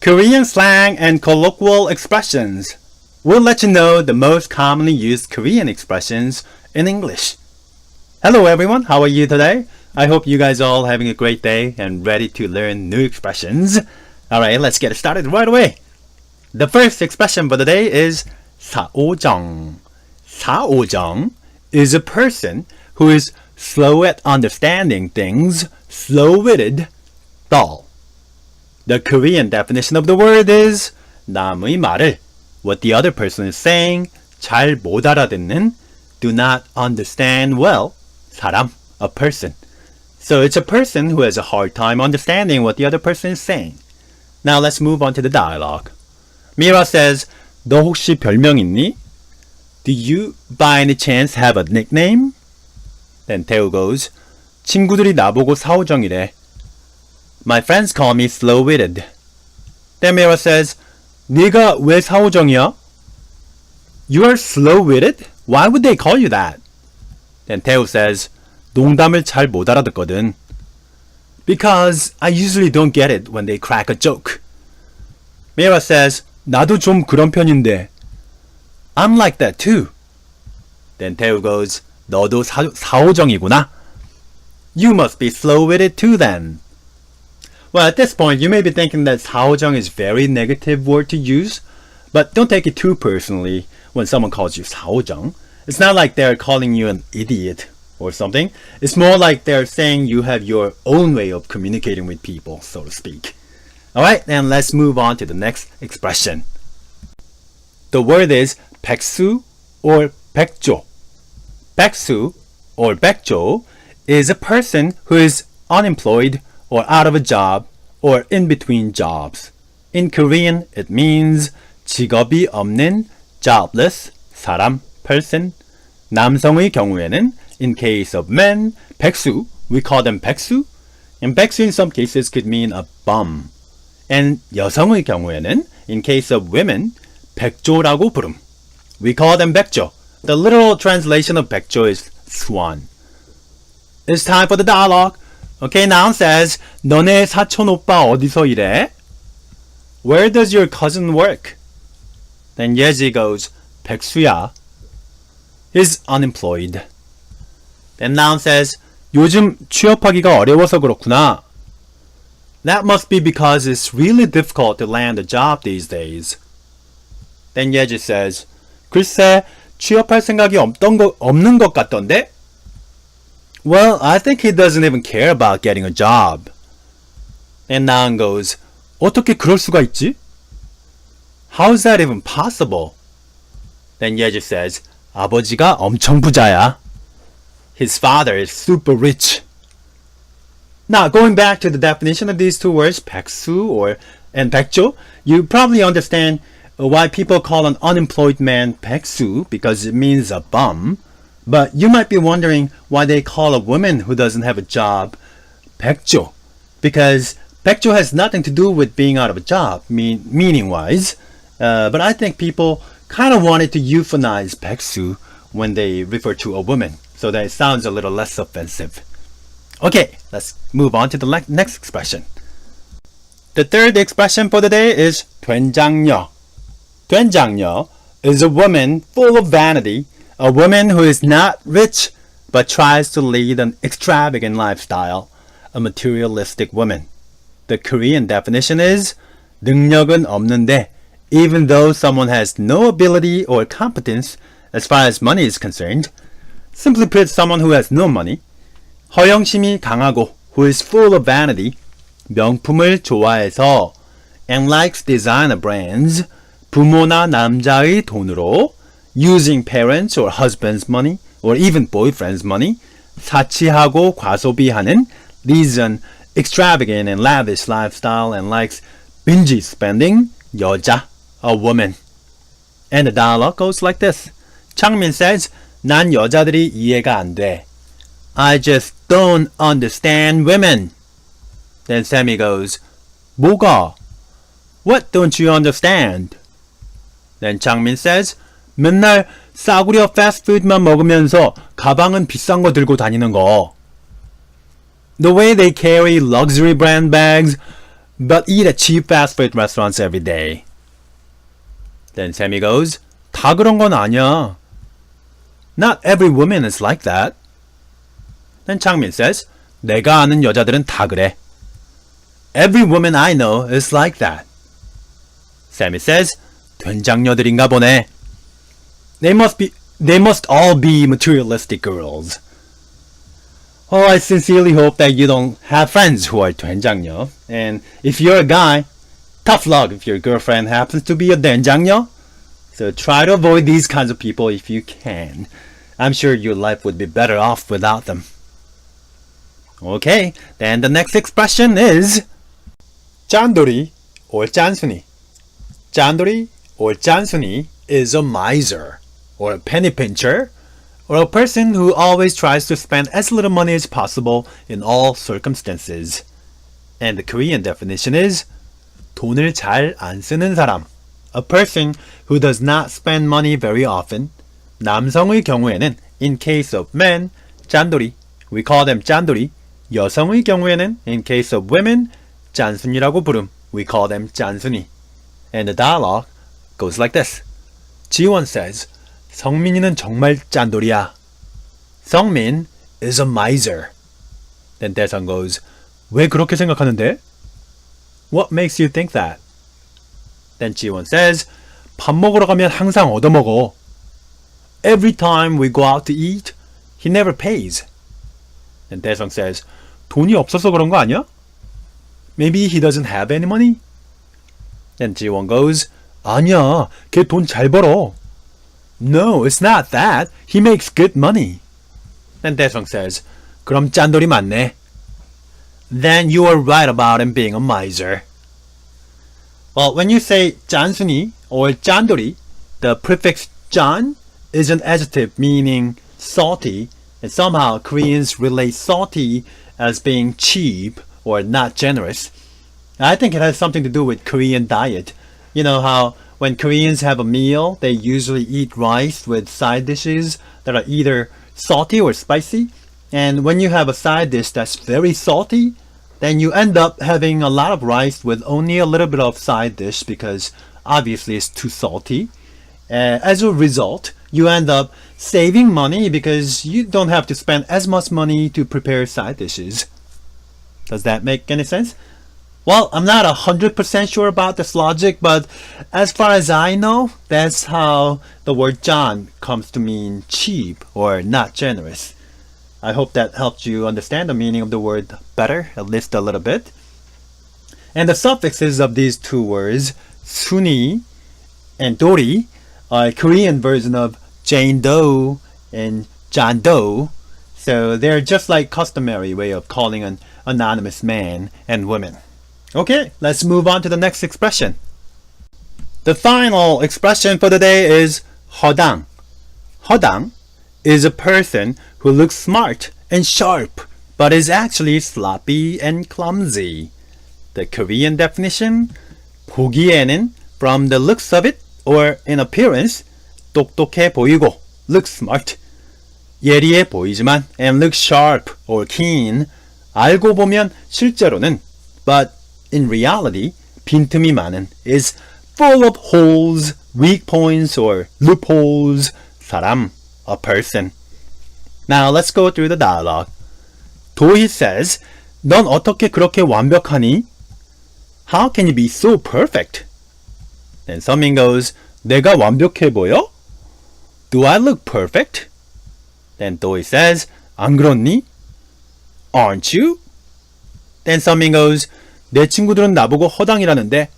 Korean slang and colloquial expressions. We'll let you know the most commonly used Korean expressions in English. Hello everyone, how are you today? I hope you guys all having a great day and ready to learn new expressions. Alright, let's get started right away. The first expression for the day is 사오정. 사오정 is a person who is slow at understanding things, slow-witted, dull. The Korean definition of the word is 남의 말을 what the other person is saying 잘 못 알아듣는 do not understand well 사람 a person. So it's a person who has a hard time understanding what the other person is saying. Now let's move on to the dialogue. Mira says, 너 혹시 별명 있니? Do you by any chance have a nickname? Then Teo goes, 친구들이 나보고 사오정이래. My friends call me slow-witted. Then Mira says, 네가 왜 사오정이야? You are slow-witted? Why would they call you that? Then Teo says, 농담을 잘 못 알아듣거든. Because I usually don't get it when they crack a joke. Mira says, 나도 좀 그런 편인데. I'm like that too. Then Teo goes, 너도 사, 사오정이구나. You must be slow-witted too then. Well, at this point, you may be thinking that 사오정 is very negative word to use, but don't take it too personally when someone calls you 사오정. It's not like they're calling you an idiot or something. It's more like they're saying you have your own way of communicating with people, so to speak. Alright, and let's move on to the next expression. The word is 백수 or 백조. 백수 or 백조 is a person who is unemployed or out of a job or in between jobs. In Korean, it means 직업이 없는 jobless 사람 person. 남성의 경우에는 in case of men, 백수, we call them 백수. And 백수 in some cases could mean a bum. And 여성의 경우에는 in case of women, 백조라고 부름. We call them 백조. The literal translation of 백조 is swan. It's time for the dialogue. Okay, noun says, 너네 사촌 오빠 어디서 일해? Where does your cousin work? Then 예지 goes, 백수야. He's unemployed. Then noun says, 요즘 취업하기가 어려워서 그렇구나. That must be because it's really difficult to land a job these days. Then 예지 says, 글쎄, 취업할 생각이 없던 거, 없는 것 같던데? Well, I think he doesn't even care about getting a job. And noun goes, 어떻게 그럴 수가 있지? How is that even possible? Then 예지 says, 아버지가 엄청 부자야. His father is super rich. Now, going back to the definition of these two words, 백수 or and 백조, you probably understand why people call an unemployed man 백수 because it means a bum. But you might be wondering why they call a woman who doesn't have a job 백조, because 백조 has nothing to do with being out of a job, mean meaning wise. Uh, but I think people kind of wanted to euphemize 백수 when they refer to a woman, so that it sounds a little less offensive. Okay, let's move on to the le- next expression. The third expression for the day is 된장녀. 된장녀 is a woman full of vanity, a woman who is not rich but tries to lead an extravagant lifestyle, a materialistic woman. The Korean definition is 능력은 없는데 even though someone has no ability or competence as far as money is concerned, simply put someone who has no money, 허영심이 강하고 who is full of vanity, 명품을 좋아해서 and likes designer brands, 부모나 남자의 돈으로 using parents or husband's money or even boyfriend's money, 사치하고 과소비하는 leads an extravagant and lavish lifestyle and likes bingy spending, 여자, a woman. And the dialogue goes like this. 창민 says, 난 여자들이 이해가 안 돼. I just don't understand women. Then Sammy goes, 뭐가? What don't you understand? Then Changmin says, 맨날 싸구려 패스트푸드만 먹으면서 가방은 비싼 거 들고 다니는 거. The way they carry luxury brand bags, but eat at cheap fast food restaurants every day. Then Sammy goes, 다 그런 건 아니야. Not every woman is like that. Then Changmin says, 내가 아는 여자들은 다 그래. Every woman I know is like that. Sammy says, 된장녀들인가 보네. They must be, they must all be materialistic girls. Oh, I sincerely hope that you don't have friends who are 된장녀. And if you're a guy, tough luck if your girlfriend happens to be a 된장녀. So try to avoid these kinds of people if you can. I'm sure your life would be better off without them. Okay, then the next expression is 짠돌이 or 짠순이. 짠돌이 or 짠순이 is a miser or a penny pincher or a person who always tries to spend as little money as possible in all circumstances. And the Korean definition is 돈을 잘 안 쓰는 사람. A person who does not spend money very often. 남성의 경우에는 in case of men, 짠돌이. We call them 짠돌이. 여성의 경우에는 in case of women, 짠순이라고 부름. We call them 짠순이. And the dialogue goes like this. 지원 says, 성민이는 정말 짠돌이야. 성민 is a miser. Then 대성 goes, 왜 그렇게 생각하는데? What makes you think that? Then 지원 says, 밥 먹으러 가면 항상 얻어먹어. Every time we go out to eat, he never pays. Then 대성 says, 돈이 없어서 그런 거 아니야? Maybe he doesn't have any money? Then 지원 goes, 아니야, 걔 돈 잘 벌어. No, it's not that. He makes good money. Then 대성 says, 그럼 짠돌이 맞네. Then you are right about him being a miser. Well, when you say 짠순이 or 짠돌이, the prefix 짠 is an adjective meaning salty, and somehow Koreans relate salty as being cheap or not generous. I think it has something to do with Korean diet. You know how when Koreans have a meal, they usually eat rice with side dishes that are either salty or spicy. And when you have a side dish that's very salty, then you end up having a lot of rice with only a little bit of side dish because obviously it's too salty. Uh, as a result, you end up saving money because you don't have to spend as much money to prepare side dishes. Does that make any sense? Well, I'm not 100% sure about this logic, but as far as I know, that's how the word John comes to mean cheap or not generous. I hope that helped you understand the meaning of the word better, at least a little bit. And the suffixes of these two words, suni and dori, are a Korean version of Jane Doe and John Doe. So they're just like customary way of calling an anonymous man and women. Okay, let's move on to the next expression. The final expression for the day is 허당. 허당 is a person who looks smart and sharp but is actually sloppy and clumsy. The Korean definition 보기에는 from the looks of it or in appearance 똑똑해 보이고 look smart 예리해 보이지만 and look sharp or keen 알고 보면 실제로는 but in reality 빈틈이 많은 is full of holes, weak points or loopholes 사람 a person. Now let's go through the dialogue. 도희 says, 넌 어떻게 그렇게 완벽하니? How can you be so perfect? Then 서민 goes, 내가 완벽해 보여? Do I look perfect? Then 도희 says, 안 그렇니? Aren't you? Then 서민 goes, 내 친구들은 나보고 허당이라는데.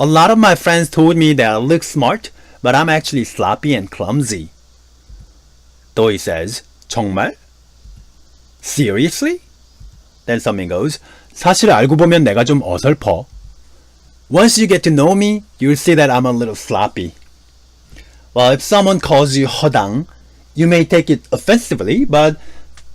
A lot of my friends told me that I look smart, but I'm actually sloppy and clumsy. 도희 says, 정말? Seriously? Then 서민 goes, 사실 알고 보면 내가 좀 어설퍼. Once you get to know me, you'll see that I'm a little sloppy. Well, if someone calls you 허당, you may take it offensively, but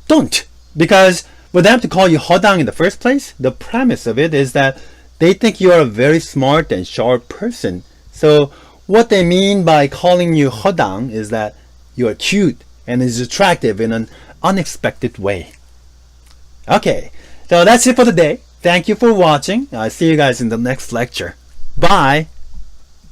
don't. Because for them to call you hodang in the first place, the premise of it is that they think you are a very smart and sharp person. So what they mean by calling you hodang is that you are cute and is attractive in an unexpected way. Okay, so that's it for today. Thank you for watching. I'll see you guys in the next lecture. Bye!